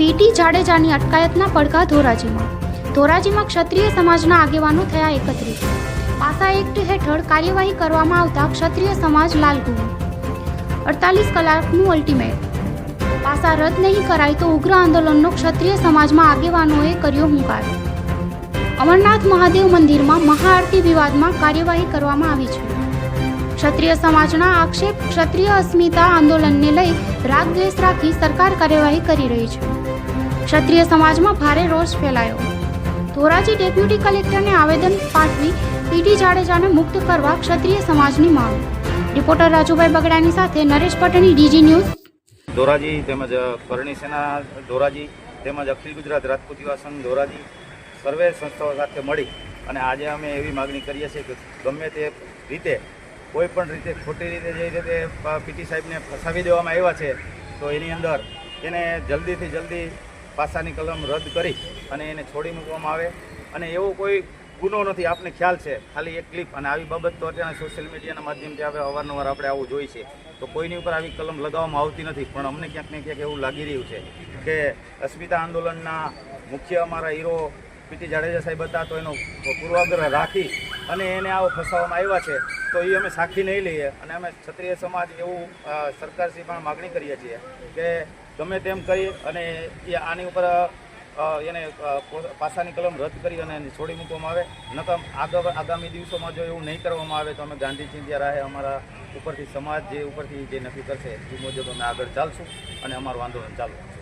PT જાડેજાની અટકાયતના પડઘા ધોરાજીમાં. ધોરાજીમાં ક્ષત્રિય સમાજના આગેવાનો થયા એકત્રિત. પાસા એક્ટ હેઠળ કાર્યવાહી કરવામાં આવતા ક્ષત્રિય સમાજ લાલગુમ અડતાલીસ કલાકનું અલ્ટિમેટ પાસા રદ નહીં કરાય તો ઉગ્ર આંદોલનનો ક્ષત્રિય સમાજમાં આગેવાનોએ કર્યો હુંકાર. અમરનાથ મહાદેવ મંદિરમાં મહાઆરતી વિવાદમાં કાર્યવાહી કરવામાં આવી છે. ક્ષત્રિય સમાજના આક્ષેપ ક્ષત્રિય અસ્મિતા આંદોલનને લઈ રાગ દ્વેષ રાખી સરકાર કાર્યવાહી કરી રહી છે. ક્ષત્રિય સમાજમાં ભારે રોષ ફેલાયો. ધોરાજી ડેપ્યુટી કલેક્ટરને આવેદન પાઠવી પીટી જાડેજાને મુક્ત કરવા ક્ષત્રિય સમાજની માંગ. રિપોર્ટર રાજુભાઈ બગડાની સાથે નરેશ પટણી ડીજી ન્યૂઝ. ધોરાજી તેમજ કરણી સેના ધોરાજી તેમજ અખિલ ગુજરાત રાજપૂત યુવા ધોરાજી સર્વે સંસ્થાઓ સાથે મળી અને આજે અમે એવી માગણી કરીએ છીએ કે ગમે તે રીતે, કોઈ પણ રીતે, ખોટી રીતે જે રીતે પીટી સાહેબને ફસાવી દેવામાં આવ્યા છે, તો એની અંદર એને જલ્દીથી જલ્દી પાસાની કલમ રદ કરી અને એને છોડી મૂકવામાં આવે. અને એવો કોઈ ગુનો નથી, આપને ખ્યાલ છે. ખાલી એક ક્લિપ અને આવી બાબત તો અત્યારે સોશિયલ મીડિયાના માધ્યમથી આપણે અવારનવાર આપણે આવું જોઈએ છે. તો કોઈની ઉપર આવી કલમ લગાવવામાં આવતી નથી, પણ અમને ક્યાંક ને ક્યાંક એવું લાગી રહ્યું છે કે અસ્મિતા આંદોલનના મુખ્ય અમારા હીરો પીટી જાડેજા સાહેબ હતા, તો એનો પૂર્વાગ્રહ રાખી અને એને આવો ફસાવવામાં આવ્યા છે, તો એ અમે સાખી નહીં લઈએ. અને અમે ક્ષત્રિય સમાજ એવું સરકારશ્રી પણ માગણી કરીએ છીએ કે ગમે તેમ કરી અને એ આની ઉપર એને પાસાની કલમ રદ કરી અને એને છોડી મૂકવામાં આવે. નકમ આગળ, આગામી દિવસોમાં જો એવું નહીં કરવામાં આવે તો અમે ગાંધીજી જ્યારે રાહે અમારા ઉપરથી સમાજ જે ઉપરથી જે નક્કી કરશે, એ મુજબ અમે આગળ ચાલશું અને અમારું આંદોલન ચાલુ